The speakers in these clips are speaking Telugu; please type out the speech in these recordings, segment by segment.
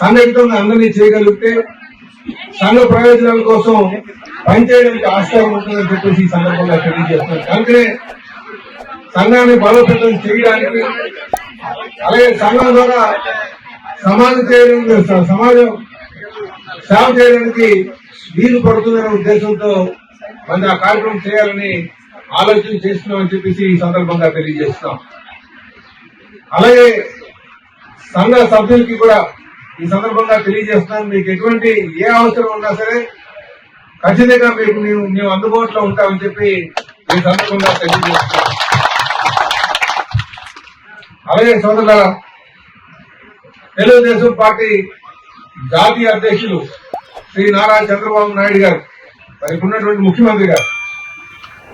సంఘటితంగా అందరినీ చేయగలిగితే సంఘ ప్రయోజనాల కోసం పనిచేయడానికి ఆస్కారం ఉంటుందని చెప్పేసి ఈ సందర్భంగా తెలియజేస్తున్నారు కనుకనే సంఘాన్ని బలోపేతం చేయడానికి అలాగే సంఘం ద్వారా సమాజం చేయడానికి సమాజం సేవ చేయడానికి వీలు పడుతుందనే ఉద్దేశంతో మన ఆ కార్యక్రమం చేయాలని ఆలోచన చేస్తున్నామని చెప్పేసి ఈ సందర్భంగా తెలియజేస్తున్నాం. అలాగే సంఘ సభ్యులకి కూడా ఈ సందర్భంగా తెలియజేస్తున్నాను మీకు ఎటువంటి ఏ అవసరం ఉన్నా సరే ఖచ్చితంగా మీకు మేము మేము అందుబాటులో ఉంటామని చెప్పి ఈ సందర్భంగా తెలియజేస్తున్నాను. అలాగే సోదరుల తెలుగుదేశం పార్టీ జాతీయ అధ్యక్షులు శ్రీ నారా చంద్రబాబు నాయుడు గారు మరి ఉన్నటువంటి ముఖ్యమంత్రి గారు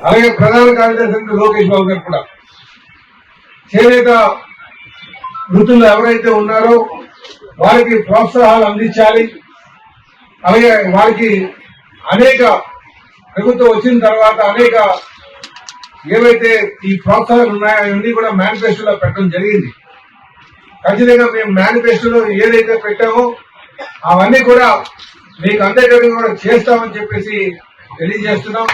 అలాగే ప్రధాన కార్యదర్శి లోకేష్ బాబు గారు కూడా. చేనేత వృత్తుల్లో ఎవరైతే ఉన్నారో వారికి ప్రోత్సాహాలు అందించాలి. అలాగే వారికి అనేక ప్రభుత్వం వచ్చిన తర్వాత అనేక ఏవైతే ఈ ప్రోత్సాహాలు ఉన్నాయో అవన్నీ కూడా మేనిఫెస్టోలో పెట్టడం జరిగింది. ఖచ్చితంగా మేము మేనిఫెస్టోలో ఏదైతే పెట్టామో అవన్నీ కూడా మీకు అందేటట్టు కూడా చేస్తామని చెప్పేసి తెలియజేస్తున్నాం.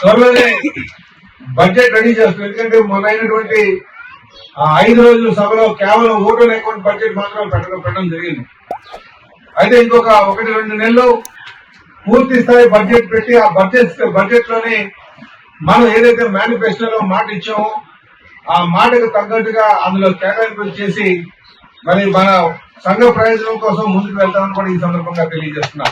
త్వరలోనే బడ్జెట్ రెడీ చేస్తున్నాం ఎందుకంటే మొన్న అయినటువంటి ఆ ఐదు రోజుల సభలో కేవలం ఓటు లేకుండా బడ్జెట్ మాత్రం పెట్టడం పెట్టడం జరిగింది. అయితే ఇంకొక ఒకటి రెండు నెలలు పూర్తి స్థాయి బడ్జెట్ పెట్టి ఆ బడ్జెట్ బడ్జెట్లోని మనం ఏదైతే మేనిఫెస్టోలో మాట ఇచ్చామో ఆ మాటకు తగ్గట్టుగా అందులో కేటాయింపులు చేసి మరి మన సంఘ ప్రయోజనం కోసం ముందుకు వెళ్తామని కూడా ఈ సందర్భంగా తెలియజేస్తున్నా.